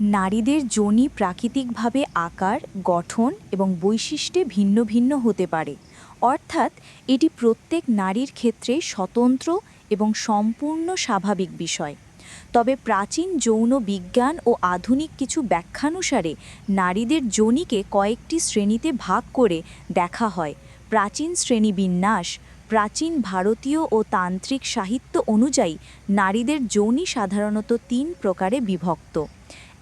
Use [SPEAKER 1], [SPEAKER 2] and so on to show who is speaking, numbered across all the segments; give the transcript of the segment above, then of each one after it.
[SPEAKER 1] নারীদের যোনি প্রাকৃতিকভাবে আকার, গঠন এবং বৈশিষ্ট্যে ভিন্ন ভিন্ন হতে পারে। অর্থাৎ এটি প্রত্যেক নারীর ক্ষেত্রে স্বতন্ত্র এবং সম্পূর্ণ স্বাভাবিক বিষয়। তবে প্রাচীন যৌন বিজ্ঞান ও আধুনিক কিছু ব্যাখ্যানুসারে নারীদের যোনিকে কয়েকটি শ্রেণীতে ভাগ করে দেখা হয়। প্রাচীন শ্রেণি বিন্যাস, প্রাচীন ভারতীয় ও তান্ত্রিক সাহিত্য অনুযায়ী নারীদের যোনি সাধারণত তিন প্রকারে বিভক্ত।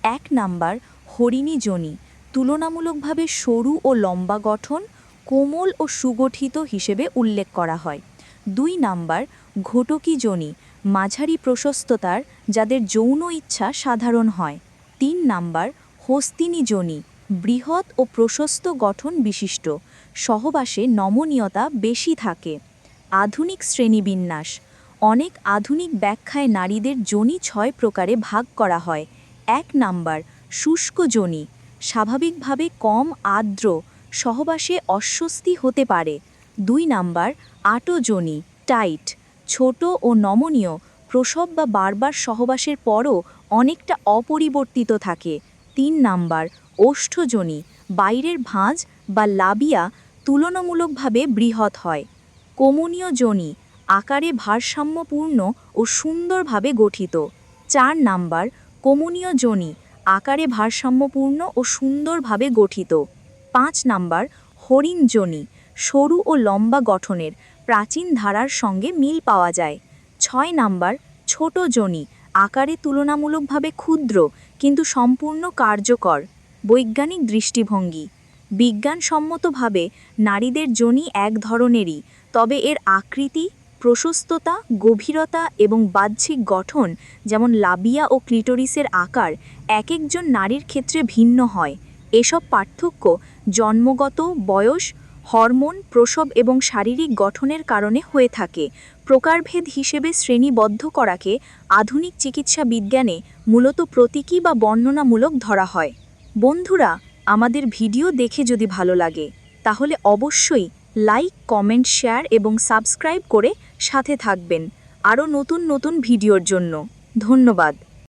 [SPEAKER 1] এক নাম্বার হরিণী যোনি তুলনামূলকভাবে সরু ও লম্বা গঠন, কোমল ও সুগঠিত হিসেবে উল্লেখ করা হয়। দুই নাম্বার ঘটকি যোনি মাঝারি প্রশস্ততার, যাদের যৌন ইচ্ছা সাধারণ হয়। তিন নাম্বার হস্তিনী যোনি বৃহৎ ও প্রশস্ত গঠন বিশিষ্ট, সহবাসে নমনীয়তা বেশি থাকে। আধুনিক শ্রেণীবিন্যাস, অনেক আধুনিক ব্যাখ্যায় নারীদের যোনি ছয় প্রকারে ভাগ করা হয়। এক নাম্বার, শুষ্ক যোনি স্বাভাবিকভাবে কম আর্দ্র, সহবাসে অস্বস্তি হতে পারে। দুই নাম্বার, আটো যোনি টাইট, ছোট ও নমনীয়, প্রসব বা বারবার সহবাসের পরও অনেকটা অপরিবর্তিত থাকে। তিন নাম্বার ওষ্ঠযোনি বাইরের ভাঁজ বা লাবিয়া তুলনামূলকভাবে বৃহৎ হয়। কমনীয় যোনি আকারে ভারসাম্যপূর্ণ ও সুন্দরভাবে গঠিত। চার নাম্বার কমনীয় যোনি আকারে ভারসাম্যপূর্ণ ও সুন্দরভাবে গঠিত। পাঁচ নাম্বার, হরিণ যোনি সরু ও লম্বা গঠনের, প্রাচীন ধারার সঙ্গে মিল পাওয়া যায়। ছয় নাম্বার, ছোট যোনি আকারে তুলনামূলকভাবে ক্ষুদ্র, কিন্তু সম্পূর্ণ কার্যকর, বৈজ্ঞানিক দৃষ্টিভঙ্গি। বিজ্ঞানসম্মতভাবে নারীদের যোনি এক ধরনেরই, তবে এর আকৃতি প্রশস্ততা, গভীরতা এবং বাহ্যিক গঠন যেমন লাবিয়া ও ক্লিটোরিসের আকার এক একজন নারীর ক্ষেত্রে ভিন্ন হয়। এসব পার্থক্য জন্মগত, বয়স, হরমোন, প্রসব এবং শারীরিক গঠনের কারণে হয়ে থাকে। প্রকারভেদ হিসেবে শ্রেণীবদ্ধ করাকে আধুনিক চিকিৎসা বিজ্ঞানে মূলত প্রতীকী বা বর্ণনামূলক ধরা হয়। বন্ধুরা, আমাদের ভিডিও দেখে যদি ভালো লাগে, তাহলে অবশ্যই লাইক কমেন্ট শেয়ার এবং সাবস্ক্রাইব করে সাথে থাকবেন। আরও নতুন নতুন ভিডিওর জন্য। ধন্যবাদ।